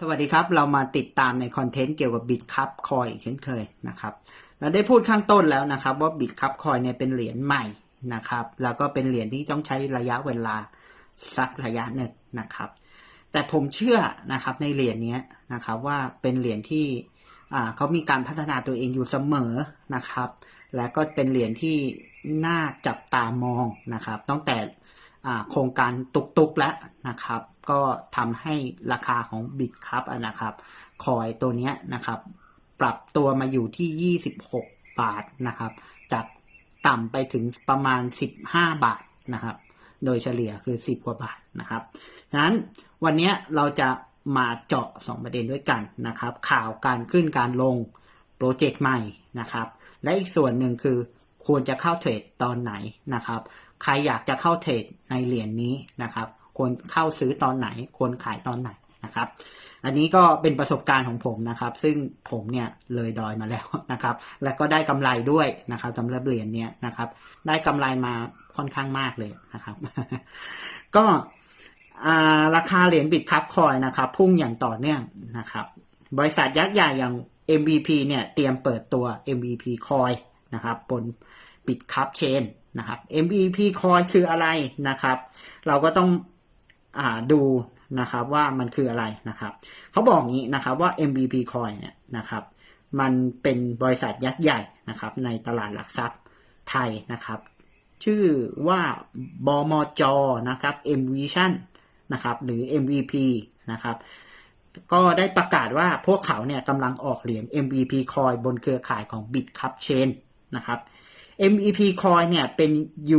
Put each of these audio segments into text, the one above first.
สวัสดีครับ เรามาติดตามในคอนเทนต์เกี่ยวกับบิตคัพคอยอีกเช่นเคยนะครับ เราได้พูดข้างต้นแล้วนะครับ ว่าบิตคัพคอยเนี่ยเป็นเหรียญใหม่นะครับ แล้วก็เป็นเหรียญที่ต้องใช้ระยะเวลาสักระยะหนึ่งนะครับ แต่ผมเชื่อนะครับในเหรียญนี้นะครับว่าเป็นเหรียญที่เขามีการพัฒนาตัวเองอยู่เสมอนะครับ และก็เป็นเหรียญที่น่าจับตามองนะครับตั้งแต่โครงการตุกๆแล้วนะครับ ก็ทำให้ราคาของบิตคัพนะครับคอยตัวเนี้ยนะครับ ปรับตัวมาอยู่ที่ 26 บาทนะครับ จากต่ำไปถึงประมาณ 15 บาทนะครับ โดยเฉลี่ยคือ 10 กว่าบาทนะครับฉะนั้นวันนี้เราจะมาเจาะ 2 ประเด็นด้วยกันนะครับ ข่าวการขึ้นการลงโปรเจกต์ใหม่นะครับ และอีกส่วนหนึ่งคือควรจะเข้าเทรดตอนไหนนะครับ ใครอยากจะเข้าเทรดในเหรียญนนี้นะครับ ควรเข้าซื้อตอนไหน ควรขายตอนไหนนะครับ อันนี้ก็เป็นประสบการณ์ของผมนะครับ ซึ่งผมเนี่ยเลยดอยมาแล้วนะครับ และก็ได้กำไรด้วยนะครับสำหรับเหรียญเนี้ยนะครับ ได้กำไรมาค่อนข้างมากเลยนะครับ ก็ราคาเหรียญบิตคัพคอยนะครับพุ่งอย่างต่อเนื่องนะครับ บริษัทยักษ์ใหญ่อย่าง MVP เนี่ยเตรียมเปิดตัว MVP คอยนะครับบนบิตคัพเชนนะครับ MVP คอยคืออะไรนะครับ เราก็ต้อง ดูนะครับว่ามันคืออะไรนะครับเขาบอกงี้นะครับว่า MVP Coin เนี่ยนะครับ มันเป็นบริษัทยักษ์ใหญ่นะครับ ในตลาดหลักทรัพย์ไทยนะครับ ชื่อว่าบมจนะครับ MVision นะครับหรือ MVP นะครับก็ได้ประกาศว่าพวกเขาเนี่ยกำลังออกเหรียญ MVP Coin บนเครือข่ายของ BitCup Chain นะครับ MVP Coin เนี่ยเป็น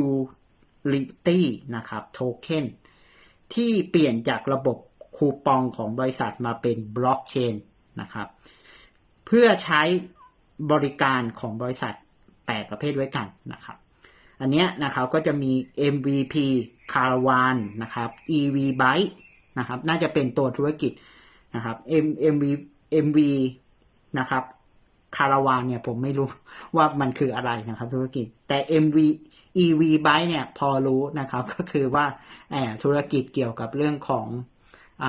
Utility นะครับ Token ที่เที่เปลี่ยนจากระบบคูปองของบริษัทมาเป็นบล็อกเชนนะครับ เพื่อใช้บริการของบริษัท 8 ประเภทไว้กันนะครับ อันนี้นะครับก็จะมี MVP Caravan นะครับ EV Bike นะครับ น่าจะเป็นตัวธุรกิจนะครับ M MV MV นะครับ คาราวานเนี่ยผมไม่รู้ว่ามันคืออะไรนะครับธุรกิจแต่ MV EV Bike เนี่ยพอรู้นะครับก็คือว่าธุรกิจเกี่ยวกับเรื่องของอ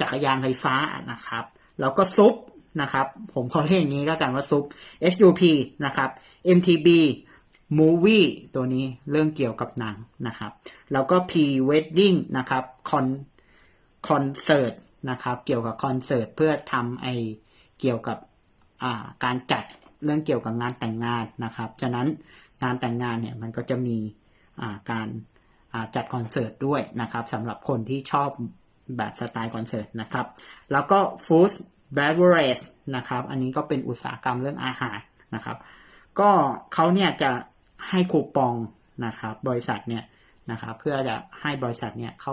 จักรยานไฟฟ้านะครับ แล้วก็ซุปนะครับ ผมขอเรียกอย่างนี้ก็กันว่าซุป SUP นะครับ MTB Movie ตัวนี้เรื่องเกี่ยวกับหนังนะครับ แล้วก็ P Wedding นะครับ Con Concert นะครับ เกี่ยวกับคอนเสิร์ตเพื่อทำไอเกี่ยวกับ การจัดเรื่องเกี่ยวกับงานแต่งงานนะครับ ฉะนั้นงานแต่งงานเนี่ยมันก็จะมีการจัดคอนเสิร์ตด้วยนะครับสำหรับคนที่ชอบแบบสไตล์คอนเสิร์ตนะครับ แล้วก็ Food Beverage นะครับ อันนี้ก็เป็นอุตสาหกรรมเรื่องอาหารนะครับ ก็เขาเนี่ยจะให้คูปองนะครับ บริษัทเนี่ยนะครับ เพื่อจะให้บริษัทเนี่ยเขา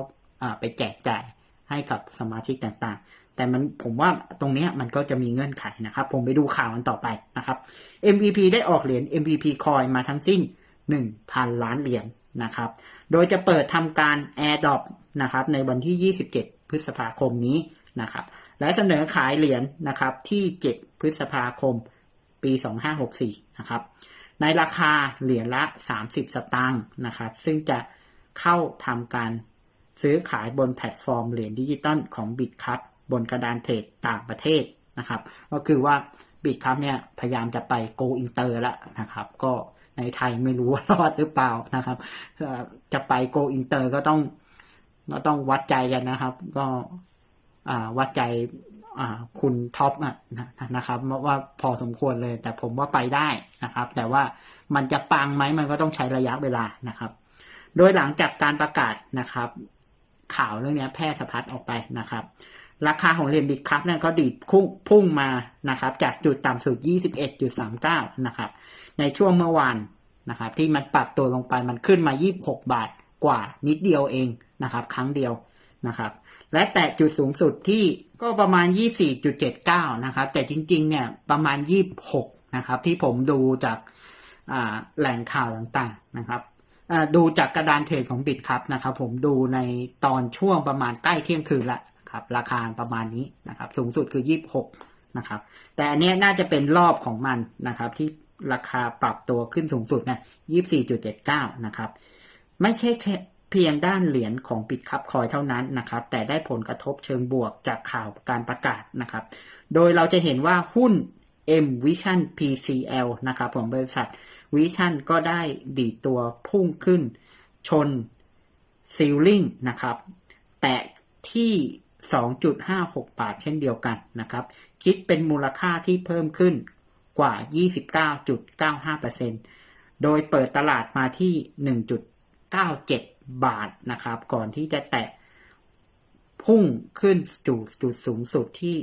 ไปแจกจ่ายให้กับสมาชิกต่างๆ แต่มันผมว่าตรงนี้มันก็จะมีเงื่อนไขนะครับ ผมไปดูข่าวกันต่อไปนะครับ MVP ได้ออกเหรียญ MVP Coin มาทั้งสิ้น 1,000 ล้านเหรียญนะครับ โดยจะเปิดทำการ AirDrop นะครับในวันที่ 27 พฤษภาคมนี้นะครับ และเสนอขายเหรียญนะครับที่ 7 พฤษภาคม ปี 2564 นะครับ ในราคาเหรียญละ 30 สตางค์นะครับ ซึ่งจะเข้าทำการซื้อขายบนแพลตฟอร์มเหรียญดิจิตอลของ b i t c u p บนกระดานเทรดต่างประเทศนะครับ ก็คือว่า b i t c u p เนี่ยพยายามจะไป go inter แล้วนะครับ ก็ในไทยไม่รู้ว่ารอดหรือเปล่านะครับจะไป go inter ก็ต้องก็ต้องวัดใจกันนะครับ ก็วัดใจคุณท็อปนะครับว่าพอสมควรเลย แต่ผมว่าไปได้นะครับ แต่ว่ามันจะปังไหมมันก็ต้องใช้ระยะเวลานะครับ โดยหลังจากการประกาศนะครับ ข่าวเรื่องนี้แพร่สะพัดออกไปนะครับ ราคาของเหรียญบิตคัพเนี่ยก็ดีดพุ่งพุ่งมานะครับ จากจุดต่ำสุด 21.39 นะครับ ในช่วงเมื่อวานนะครับ ที่มันปรับตัวลงไปมันขึ้นมา 26 บาทกว่านิดเดียวเองนะครับ ครั้งเดียวนะครับ และแตะจุดสูงสุดที่ก็ประมาณ 24.79 นะครับ แต่จริงๆ เนี่ยประมาณ 26 นะครับ ที่ผมดูจากแหล่งข่าวต่างๆนะครับดูจากกระดานเทรดของบิตครับนะครับ ผมดูในตอนช่วงประมาณใกล้เที่ยงคืนละะครับ ราคาประมาณนี้นะครับ สูงสุดคือ 26 นะครับ แต่อันนี้น่าจะเป็นรอบของมันนะครับ ที่ราคาปรับตัวขึ้นสูงสุดนะ24.79 นะครับ ไม่ใช่แค่เพียงด้านเหรียญของปิดคับคอยเท่านั้นนะครับ แต่ได้ผลกระทบเชิงบวกจากข่าวการประกาศนะครับ โดยเราจะเห็นว่าหุ้น M Vision PCL นะครับของบริษัท Vision ก็ได้ดีตัวพุ่งขึ้นชนซีลลิงนะครับ แตะที่ 2.56 บาทเช่นเดียวกันนะครับ คิดเป็นมูลค่าที่เพิ่มขึ้นกว่า 29.95%โดยเปิดตลาดมาที่ 1.97 บาทนะครับ ก่อนที่จะแตะพุ่งขึ้นจุดจุดสูงสุดที่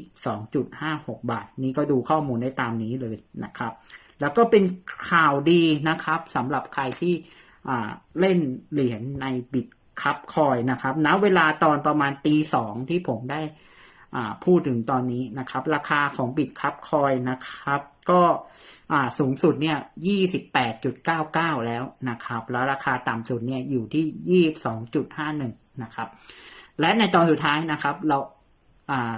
2.56 บาท นี่ก็ดูข้อมูลได้ตามนี้เลยนะครับ แล้วก็เป็นข่าวดีนะครับสำหรับใครที่เล่นเหรียญในบิต คับคอยนะครับณเวลาตอนประมาณตีสองที่ผมได้พูดถึงตอนนี้นะครับ ราคาของบิตคับคอยนะครับ ก็สูงสุดเนี่ย28.99แล้วนะครับ แล้วราคาต่ำสุดเนี่ยอยู่ที่22.51นะครับ และในตอนสุดท้ายนะครับ เรา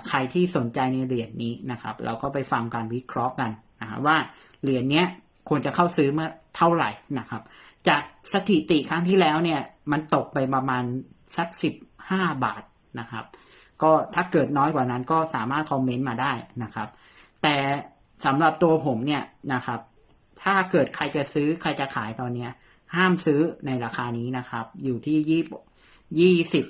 ใครที่สนใจในเหรียญนี้นะครับ เราก็ไปฟังการวิเคราะห์กันนะว่าเหรียญเนี้ยควรจะเข้าซื้อเมื่อเท่าไหร่นะครับ จากสถิติครั้งที่แล้วเนี่ย มันตกไปประมาณสักสิบห้าบาทนะครับ ก็ถ้าเกิดน้อยกว่านั้นก็สามารถคอมเมนต์มาได้นะครับ แต่สำหรับตัวผมเนี่ยนะครับ ถ้าเกิดใครจะซื้อใครจะขายตอนเนี้ย ห้ามซื้อในราคานี้นะครับ อยู่ที่ยี่ยี่สิบ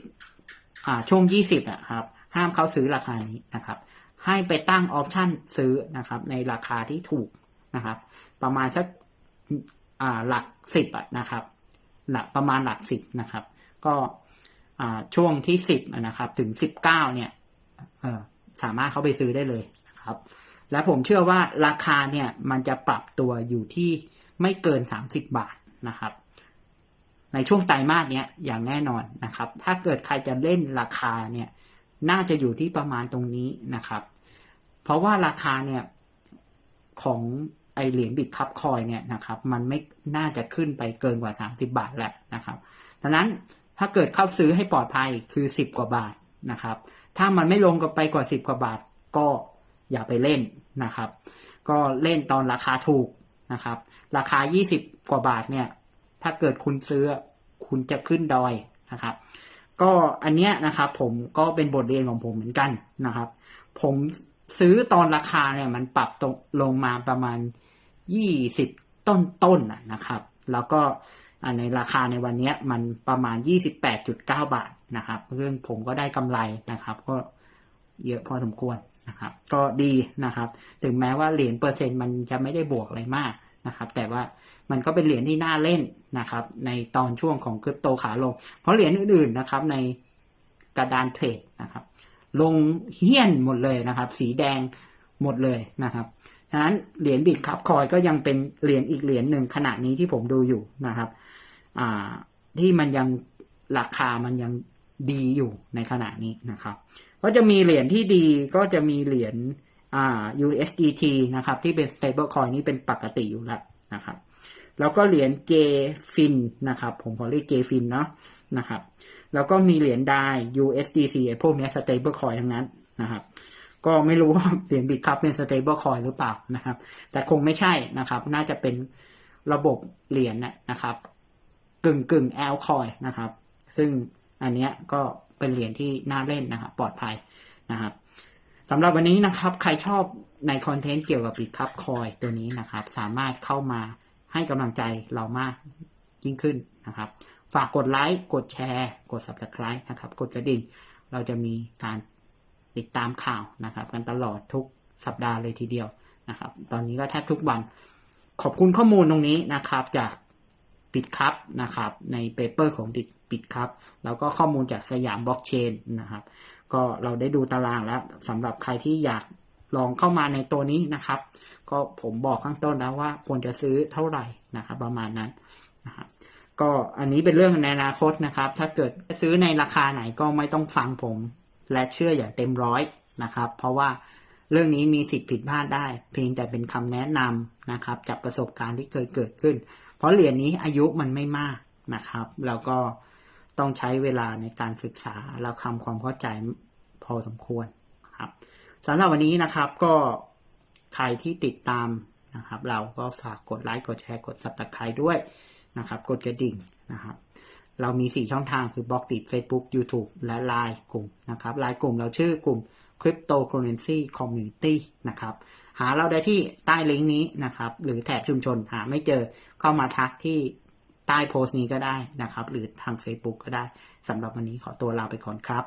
อ่าช่วงยี่สิบอะครับ ห้ามเขาซื้อราคานี้นะครับ ให้ไปตั้งออปชันซื้อนะครับ ในราคาที่ถูกนะครับ ประมาณสักอ่าหลักสิบอะนะครับ หลักประมาณหลักสิบนะครับ ก็ช่วงที่สิบนะครับ ถึงสิบเก้าเนี่ยสามารถเข้าไปซื้อได้เลยนะครับ และผมเชื่อว่าราคาเนี่ยมันจะปรับตัวอยู่ที่ไม่เกินสามสิบบาทนะครับ ในช่วงไตรมาสเนี้ยอย่างแน่นอนนะครับ ถ้าเกิดใครจะเล่นราคาเนี่ยน่าจะอยู่ที่ประมาณตรงนี้นะครับ เพราะว่าราคาเนี่ยของ ไอเหรียญบิตคับคอยเนี่ยนะครับมันไม่น่าจะขึ้นไปเกินกว่า 30 บาทแหละนะครับดังนั้นถ้าเกิดเข้าซื้อให้ปลอดภัยคือ 10 กว่าบาทนะครับ ถ้ามันไม่ลงกับไปกว่า 10 กว่าบาทก็อย่าไปเล่นนะครับ ก็เล่นตอนราคาถูกนะครับ ราคา 20 กว่าบาทเนี่ย ถ้าเกิดคุณซื้อคุณจะขึ้นดอยนะครับ ก็อันเนี้ยนะครับ ผมก็เป็นบทเรียนของผมเหมือนกันนะครับ ผมซื้อตอนราคาเนี่ยมันปรับตกลงมาประมาณ ยี่สิบต้นต้นนะครับ แล้วก็ในราคาในวันนี้มันประมาณยี่สิบแปดจุดเก้าบาทนะครับซึ่งผมก็ได้กำไรนะครับ ก็เยอะพอสมควรนะครับ ก็ดีนะครับ ถึงแม้ว่าเหรียญเปอร์เซ็นต์มันจะไม่ได้บวกอะไรมากนะครับ แต่ว่ามันก็เป็นเหรียญที่น่าเล่นนะครับ ในตอนช่วงของคริปโตขาลง เพราะเหรียญอื่นๆนะครับ ในกระดานเทรดนะครับ ลงเฮี้ยนหมดเลยนะครับ สีแดงหมดเลยนะครับ นั้นเหรียญบิตครับคอยก็ยังเป็นเหรียญอีกเหรียญหนึ่งขณะนี้ที่ผมดูอยู่นะครับที่มันยังราคามันยังดีอยู่ในขณะนี้นะครับ ก็จะมีเหรียญที่ดีก็จะมีเหรียญอ่า USDT นะครับ ที่เป็น stable coin นี่เป็นปกติอยู่แล้วนะครับ แล้วก็เหรียญ JFIN นะครับ ผมขอเรียก JFIN เนาะนะครับ แล้วก็มีเหรียญได USDC พวกนี้ stable coin ทั้งนั้นนะครับ ก็ไม่รู้ว่าเหรียญบิตคัพเป็น stable coin หรือเปล่านะครับ แต่คงไม่ใช่นะครับ น่าจะเป็นระบบเหรียญนะครับ กึ่งกึ่ง L coin นะครับ ซึ่งอันเนี้ยก็เป็นเหรียญที่น่าเล่นนะครับ ปลอดภัยนะครับสำหรับวันนี้นะครับ ใครชอบในคอนเทนต์เกี่ยวกับบิตคัพคอยตัวนี้นะครับ สามารถเข้ามาให้กำลังใจเรามากยิ่งขึ้นนะครับ ฝากกดไลค์ กดแชร์ กด subscribe นะครับ กดกระดิ่ง เราจะมีการ ติดตามข่าวนะครับ กันตลอดทุกสัปดาห์เลยทีเดียวนะครับ ตอนนี้ก็แทบทุกวัน ขอบคุณข้อมูลตรงนี้นะครับจากปิดครับนะครับ ในเปเปอร์ของปิดครับ แล้วก็ข้อมูลจากสยามบล็อกเชนนะครับ ก็เราได้ดูตารางแล้วสำหรับใครที่อยากลองเข้ามาในตัวนี้นะครับ ก็ผมบอกข้างต้นแล้วว่าควรจะซื้อเท่าไหร่นะครับ ประมาณนั้นนะครับก็อันนี้เป็นเรื่องในอนาคตนะครับ ถ้าเกิดซื้อในราคาไหนก็ไม่ต้องฟังผม และเชื่ออย่างเต็มร้อยนะครับ เพราะว่าเรื่องนี้มีสิทธิผิดพลาดได้ เพียงแต่เป็นคำแนะนำนะครับ จากประสบการณ์ที่เคยเกิดขึ้น เพราะเหรียญนี้อายุมันไม่มากนะครับ แล้วก็ต้องใช้เวลาในการศึกษาแล้วทำความเข้าใจพอสมควรครับสำหรับวันนี้นะครับก็ใครที่ติดตามนะครับ เราก็ฝากกดไลค์กดแชร์กด subscribe ด้วยนะครับ กดกระดิ่งนะครับ เรามี 4 ช่องทางคือบล็อกดิ Facebook YouTube และ Line กลุ่มนะครับไลน์กลุ่มเราชื่อกลุ่ม Cryptocurrency Community นะครับหาเราได้ที่ใต้ลิงก์นี้นะครับ หรือแถบชุมชนหาไม่เจอเข้ามาทักที่ใต้โพสต์นี้ก็ได้นะครับ หรือทาง Facebook ก็ได้สำหรับวันนี้ขอตัวลาไปก่อนครับ